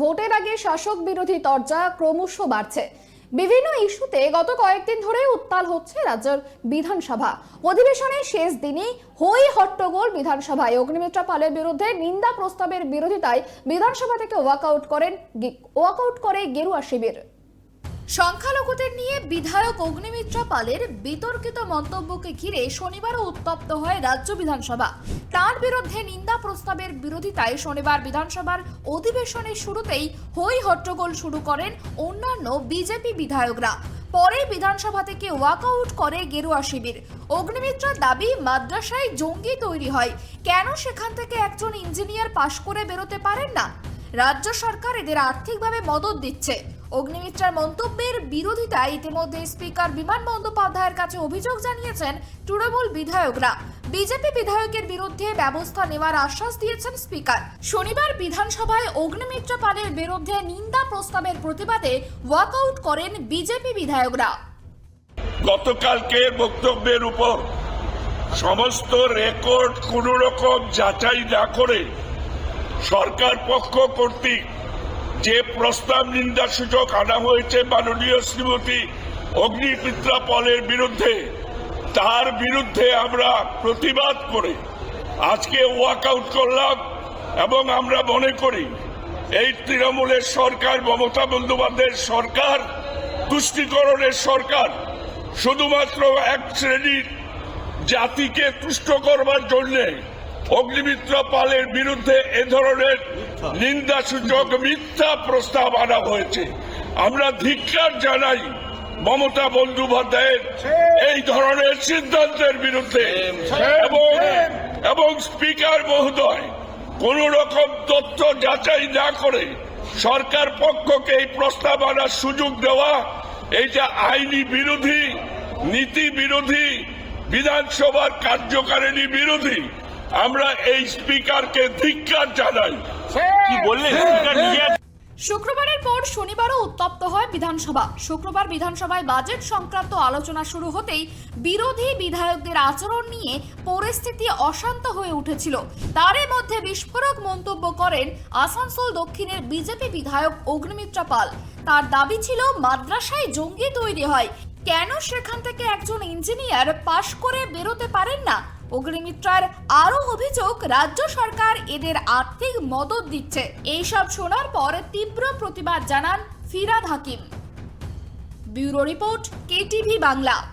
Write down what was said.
ভোটের আগে শাসক বিরোধী তরজা ক্রমশ বাড়ছে। বিভিন্ন ইস্যুতে গত কয়েকদিন ধরে উত্তাল হচ্ছে রাজ্যের বিধানসভা। অধিবেশনের শেষ দিনই হই হট্টগোল বিধানসভায় অগ্নিমিত্রা পালের বিরুদ্ধে নিন্দা প্রস্তাবের বিরোধিতায় বিধানসভা থেকে ওয়াকআউট করেন ওয়াকআউট করে গেরুয়া শিবির। সংখ্যালঘুদের নিয়ে বিধায়ক অগ্নিমিত্রা পালের বিতর্কিত মন্তব্যকে ঘিরে শনিবারও উত্তপ্ত হয় রাজ্য বিধানসভা। তার বিরুদ্ধে নিন্দা প্রস্তাবের বিরোধিতায় শনিবার বিধানসভার অধিবেশনের শুরুতেই হই হট্টগোল শুরু করেন অন্যান্য বিজেপি বিধায়করা। পরে বিধানসভা থেকে ওয়াকআউট করে গেরুয়া শিবির। অগ্নিমিত্রার দাবি, মাদ্রাসায় জঙ্গি তৈরি হয়। কেন সেখান থেকে একজন ইঞ্জিনিয়ার পাশ করে বেরোতে পারেন না? রাজ্য সরকার এদের আর্থিকভাবে মদত দিচ্ছে। অগ্নিমিত্রার মন্তব্যের বিরোধিতায় ইতিমধ্যে স্পিকার বিমান বন্দ্যোপাধ্যায়ের কাছে অভিযোগ জানিয়েছেন তৃণমূল বিধায়করা। বিজেপি বিধায়কের বিরুদ্ধে ব্যবস্থা নেওয়ার আশ্বাস দিয়েছেন স্পিকার। শনিবার বিধানসভায় অগ্নিমিত্রা পালের বিরুদ্ধে নিন্দা প্রস্তাবের প্রতিবাদে ওয়াকআউট করেন বিজেপি বিধায়করা। গতকালকে বক্তব্যের উপর সমস্ত রেকর্ড কোন রকম যাচাই না করে সরকার পক্ষ কর্তৃক যে প্রস্তাব নিন্দা সূচক আনা হয়েছে মাননীয় শ্রীমতী অগ্নিমিত্রা পলের বিরুদ্ধে, তার বিরুদ্ধে আমরা প্রতিবাদ করে আজকে ওয়াকআউট করলাম এবং আমরা মনে করি এই তৃণমূলের সরকার, মমতা বন্দ্যোপাধ্যায়ের সরকার, তুষ্টিকরণের সরকার, শুধুমাত্র এক শ্রেণির জাতিকে তুষ্ট করবার জন্য অগ্নিমিত্র পালের বিরুদ্ধে এ ধরনের নিন্দাসূচক মিথ্যা প্রস্তাব আনা হয়েছে। আমরা ধিক্কার জানাই মমতা বন্দ্যোপাধ্যায়ের এই ধরনের সিদ্ধান্তের বিরুদ্ধে। এবং এবং স্পিকার মহোদয়, কোন রকম তথ্য যাচাই না করে সরকার পক্ষকে এই প্রস্তাব আনার সুযোগ দেওয়া, এইটা আইনি বিরোধী, নীতি বিরোধী, বিধানসভার কার্যকারিণী বিরোধী আমরা এই স্পিকারকে ধিক্কার জানাই। কি বললেন? স্পিকার নিজে শুক্রবারের পর শনিবারও উত্তপ্ত হয় বিধানসভা। শুক্রবার বিধানসভায় বাজেট সংক্রান্ত আলোচনা শুরু হতেই বিরোধী বিধায়কদের আচরণ নিয়ে পরিস্থিতি অশান্ত হয়ে উঠেছিল। তারই মধ্যে বিস্ফোরক মন্তব্য করেন আসানসোল দক্ষিণের বিজেপি বিধায়ক অগ্নিমিত্রা পাল। তার দাবি ছিল মাদ্রাসায় জঙ্গি তৈরি হয়। কেন সেখান থেকে একজন ইঞ্জিনিয়ার পাশ করে বেরোতে পারেন না? অগ্নিমিত্রার আরও অভিযোগ, রাজ্য সরকার এদের আর্থিক মদত দিচ্ছে। এইসব শোনার পর তীব্র প্রতিবাদ জানান Firhad Hakim. Bureau report, KTV Bangla.